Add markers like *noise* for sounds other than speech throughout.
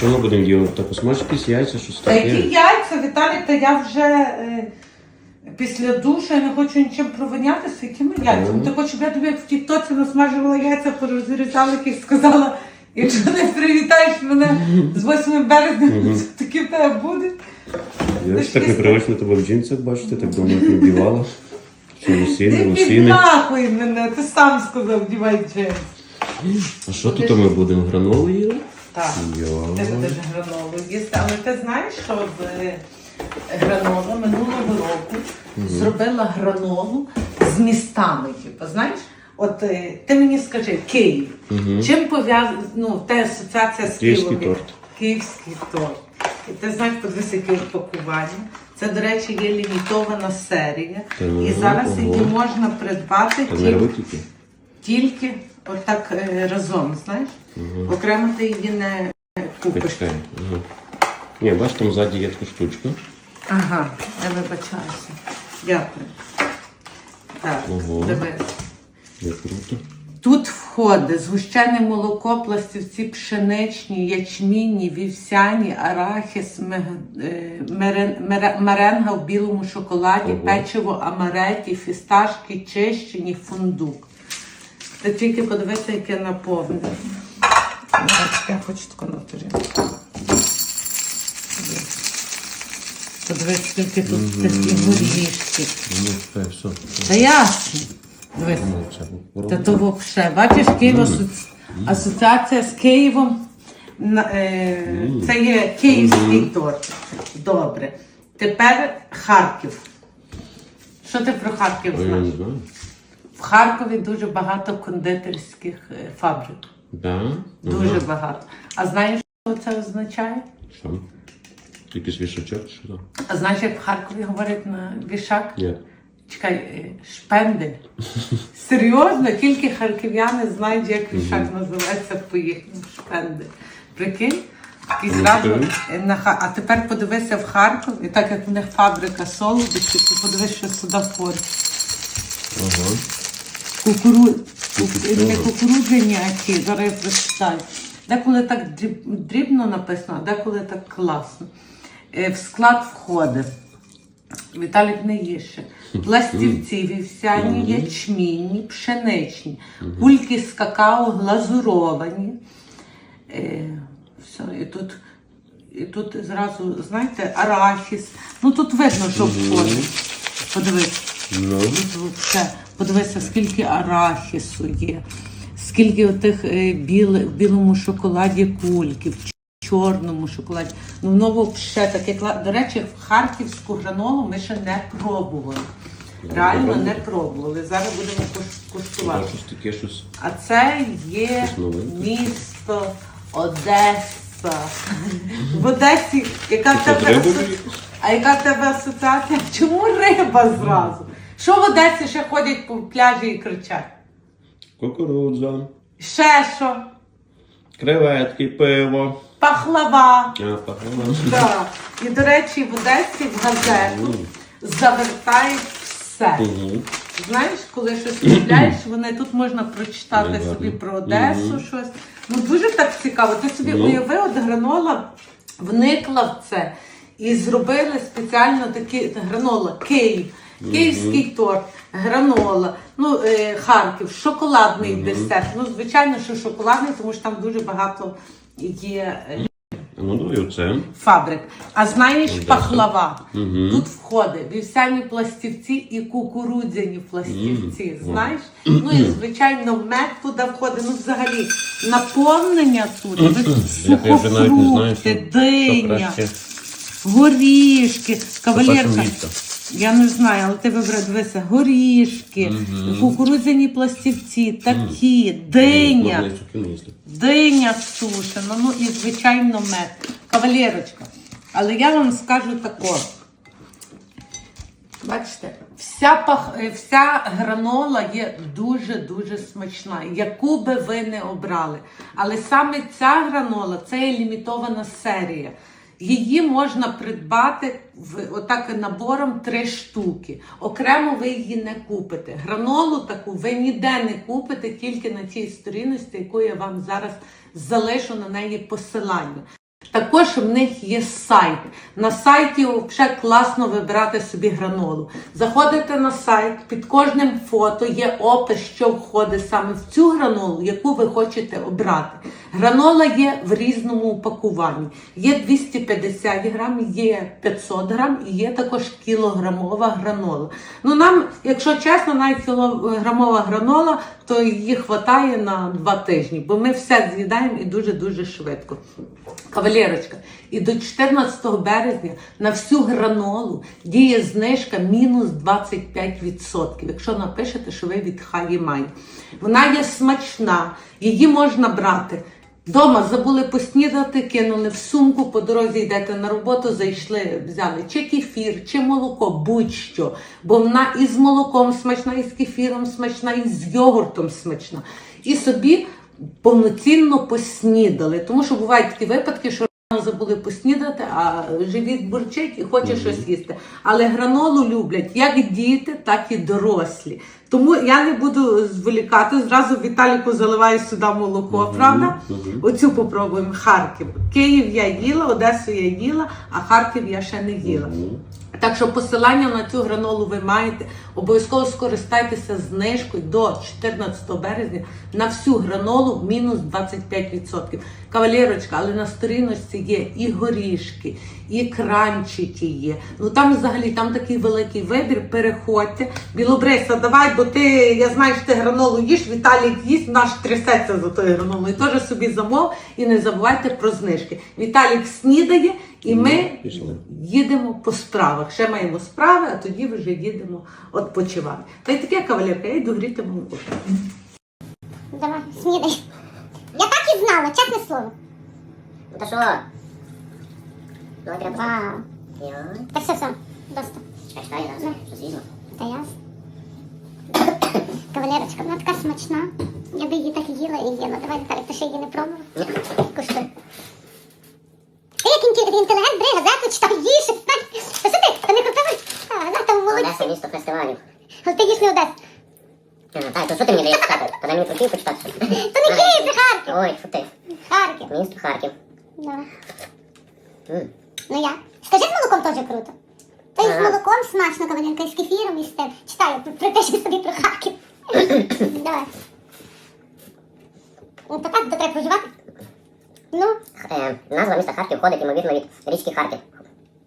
Що ми будемо їсти? Та посмаж якісь яйця, щось Та які яйця, Віталік, та я вже е, після душу я не хочу нічим провинятися, якими яйцями. Мгм. Ти хочеш, щоб я тобі як в тіктоці насмажувала яйця, порозрізала їх сказала, якщо не привітаєш мене з 8 березня, то таке в тебе буде. Я ж так непривично тебе в джинсах бачити, так давно не вдівала. Що лосіни, Не лосіни. мене, ти сам сказав, дівай джинс. А що тут ми будемо? Гранолу їли? Так. Ти будеш гранолу їсти, але ти знаєш, що гранола минулого року зробила гранолу з містами. Типу, знаєш? От е, ти мені скажи, Київ. Чим пов'язана ну, та асоціація з Київський Києвом? торт. Київський торт. І ти знаєш, подивися, яке упакування. Це, до речі, є лімітована серія. Ну, І зараз її можна придбати тільки тільки. тільки отак е, разом, знаєш? Окремо ти її не купиш. Почекай. Ага. Ні, бач, там ззаді є така штучка. Ага, я вибачаюся. Дякую. Так, Ого. Як круто. Тут входить згущене молоко, пластівці пшеничні, ячмінні, вівсяні, арахіс, мег- е, мерен- мере- меренга в білому шоколаді, Ого. печиво амареті, фісташки, чищені, фундук. Ти тільки подивися, яке наповнене. Я хочу таку натурі. Подивись, скільки тут такі горішки. Ну, все. Та ясно. Дивись. Ну, Та то взагалі, бачиш, Київ асоці- асоціація з Києвом. на- е, Це є київський торт. Добре. Тепер Харків. Що ти про Харків знаєш? В Харкові дуже багато кондитерських е, фабрик. Да? Дуже Ага. багато. А знаєш, що це означає? Що? Тільки свішачок, чи що? А знаєш, як в Харкові говорять на вішак? Ні. Чекай, е, шпендель. Серйозно, тільки харків'яни знають, як вішак називається по їхньому шпендель. Прикинь? Ну, зразу, е, на, Ха- а тепер подивися в Харків, і так як в них фабрика солодощів, то подивись, що сюди входить. Ага. Кукуру... Не цього. кукурудзяні, а ті, зараз я прочитаю. Деколи так дрібно написано, а деколи так класно. Е, В склад входить. Віталік не їше. Пластівці, вівсяні, ячмінні, пшеничні, кульки з какао глазуровані. Е, все, і тут, і тут зразу, знаєте, арахіс. Ну тут видно, що входить. Подивись. Ну, все. Подивися, скільки арахісу є, скільки отих е, біл, в білому шоколаді кульки, в чорному шоколаді. Ну, воно ще таке До речі, в харківську гранолу ми ще не пробували. Реально не пробували. Зараз будемо куштувати. А це є місто Одеса. В Одесі, яка в тебе а яка в тебе асоціація? Чому риба зразу? Що в Одесі ще ходять по пляжі і кричать? Кукурудза, Ще що? креветки, пиво. Пахлава. А, пахлава. Да. І, до речі, в Одесі в газету завертають все. Мгм. Знаєш, коли щось купляєш, вони тут можна прочитати Гарно. собі про Одесу щось. Ну дуже так цікаво. Ти собі Ну. уяви, от гранола вникла в це і зробили спеціально такі гранола Київ. Київський торт, гранола, ну е, Харків, шоколадний десерт. Ну, звичайно, що шоколадний, тому що там дуже багато є е, Ну, давай оце. фабрик. А знаєш, Одеса. пахлава. Мгм. Тут входить вівсяні пластівці і кукурудзяні пластівці. Мгм. Знаєш? Ну і звичайно, мед туди входить. Ну, взагалі, наповнення тут, Я вже навіть не знаю, сухофрукти, що, диня, краще. горішки, кавалерка. перше Я не знаю, але ти вибрав, дивися, горішки, кукурудзяні пластівці, такі, диня. Не. Диня сушена, ну і звичайно мед. Кавалерочка. Але я вам скажу тако. Бачите, вся, пах... е, вся гранола є дуже-дуже смачна, яку би ви не обрали. Але саме ця гранола це є лімітована серія. Її можна придбати в отак набором три штуки. Окремо ви її не купите. Гранолу таку ви ніде не купите, тільки на цій сторінності, яку я вам зараз залишу на неї посилання. Також в них є сайт. На сайті вже класно вибирати собі гранолу. Заходите на сайт, під кожним фото є опис, що входить саме в цю гранолу, яку ви хочете обрати. Гранола є в різному упакуванні. Є 250 грам, є 500 грам і є також кілограмова гранола. Ну нам, якщо чесно, навіть кілограмова гранола, то її вистачає на два тижні, бо ми все з'їдаємо і дуже-дуже швидко. Кавалерочка, і до 14 березня на всю гранолу діє знижка мінус 25%. Якщо напишете, що ви від Хаї Май. Вона є смачна, її можна брати. Дома забули поснідати, кинули в сумку, по дорозі йдете на роботу, зайшли, взяли чи кефір, чи молоко, будь-що. Бо вона і з молоком смачна, і з кефіром смачна, і з йогуртом смачна. І собі повноцінно поснідали. Тому що бувають такі випадки, що забули поснідати, а живіт бурчить і хоче щось їсти. Але гранолу люблять як діти, так і дорослі. Тому я не буду зволікати. Зразу Віталіку заливаю сюди молоко, правда? Оцю попробуємо Харків. Київ я їла, Одесу я їла, а Харків я ще не їла. Так що посилання на цю гранолу ви маєте. Обов'язково скористайтеся знижкою до 14 березня на всю гранолу мінус 25%. Кавалерочка, але на сторіночці є і горішки, і кранчики є. Ну там взагалі там такий великий вибір. Переходьте. Білобриса, давай, бо ти, я знаю, що ти гранолу їш, Віталій їсть, наш трясеться за тою гранолою. Теж собі замов і не забувайте про знижки. Віталік снідає, і ми Пішли. їдемо по справах. Ще маємо справи, а тоді вже їдемо відпочивати. Та й таке кавалерка, я йду гріти молоко. Давай, снідай. Я так і знала, чесне слово. Ну та що? Ну, треба. Вау. Я. Та все, все, досить. Чекай, чекай, зараз. Щось візьму. Та ясно. *coughs* Кавалерочка, вона така смачна. Я би її так їла і їла. Давай, Віталій, ти ще її не пробував? Куштуй. Інтелігент, бери газету, читай, їж. Та що ти? Та не купила? А, вона там молодці. Одеса місто фестивалів. Але ти їж не Одес. Так, то що ти мені даєш читати? То дай мені проків почитати. То не Київ, це Харків. Ой, що ти? Харків. Місто Харків. Давай. Ну я. Скажи, з молоком теж круто. Та й з молоком смачно, кавалерка, і з кефіром, і з тим. Читаю, припиши собі про Харків. Давай. Ну, то так, то треба проживати. Ну, Е, Назва міста Харків входить, ймовірно, від річки Харків.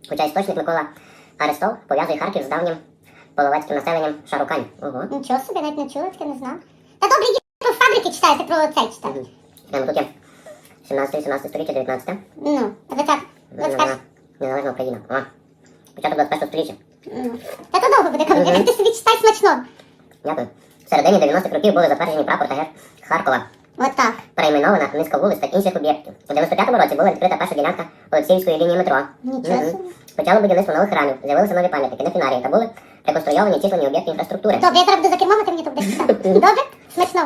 Хоча істочник Микола Арестов пов'язує Харків з давнім половецьким населенням Шарукань. Ого. нічого собі, навіть не чула, таке не знав. Та добре, є про фабрики читаєте, про цей читати. Мгм. Е, Тут є 17-18 століття, 19 Ну, а ви так, ви скажете. Незалежна Україна. О. Початок 21 століття. Ну. Та то довго буде, Мгм. ти собі читай смачно. Дякую. В середині 90-х років були затверджені прапор та герб Харкова. Отак. Перейменована низка вулиць та інших об'єктів. У 95-му році була відкрита перша ділянка Олексіївської лінії метро. Нічого Мгм. Почало будівництво нових храмів, з'явилися нові пам'ятники, дефінарії та були реконструйовані численні об'єкти інфраструктури. Добре, я зараз буду за кермом, а ти мені тут будеш читати. *laughs* Добре? Смачно.